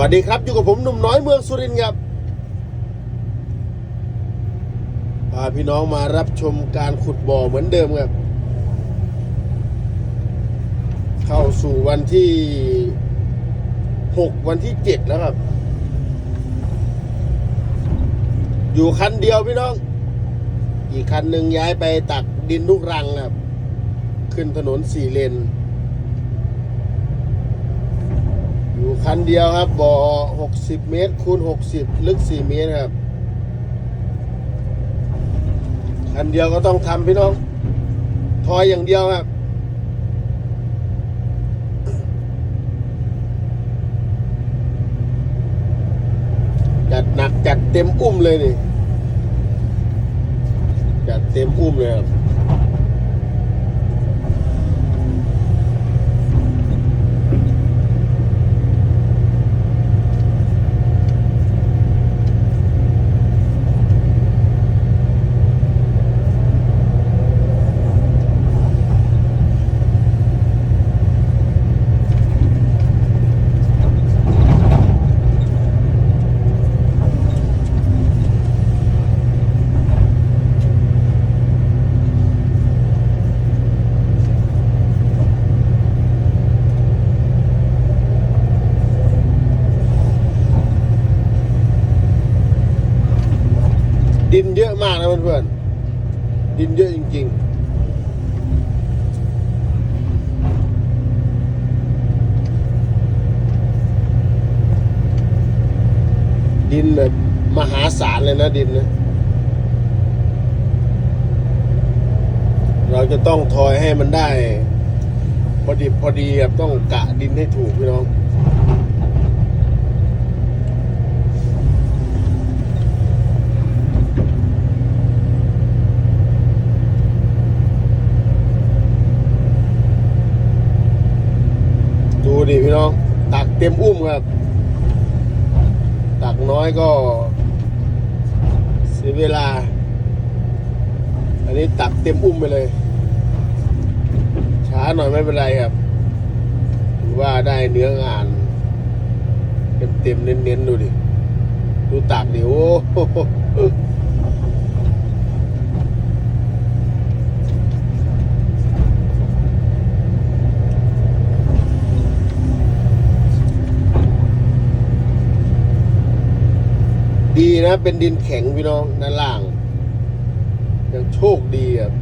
วัสดีครับ อยู่กับผมหนุ่มน้อยเมืองสุรินทร์ครับพาพี่น้องมารับชมการขุดบ่อเหมือนเดิมครับ เข้าสู่วันที่หกวันที่เจ็ดแล้วครับ อยู่คันเดียวพี่น้อง อีกคันหนึ่งย้ายไปตักดินลูกรังครับ ขึ้นถนนสี่เลน อยู่ คันเดียวครับบ่อ60 เมตรคูณ60 ลึก 4 เมตรครับ คันเดียวก็ต้องทำพี่น้องทอยอย่างเดียวครับจัดหนักจัดเต็มอุ้มเลยนี่ จัดเต็มอุ้มเลยครับ ดินเยอะมากนะเพื่อนๆ ดินเยอะจริง ๆดินแบบมหาศาลเลยนะดินนะ เราจะต้องทอยให้มันได้ พอดีพอดีครับต้องกะดินให้ถูกพี่น้อง ดิพี่น้องตักเต็มอุ้มครับ ตักน้อยก็เสียเวลา อันนี้ตักเต็มอุ้มไปเลย ช้าหน่อยไม่เป็นไรครับถือว่าได้เนื้องาน เต็มเต็มๆเน้นๆดูดิ ดูตักดิโอ้ ดีนะ เป็นดินแข็งพี่น้องด้านล่างยังโชคดีครับ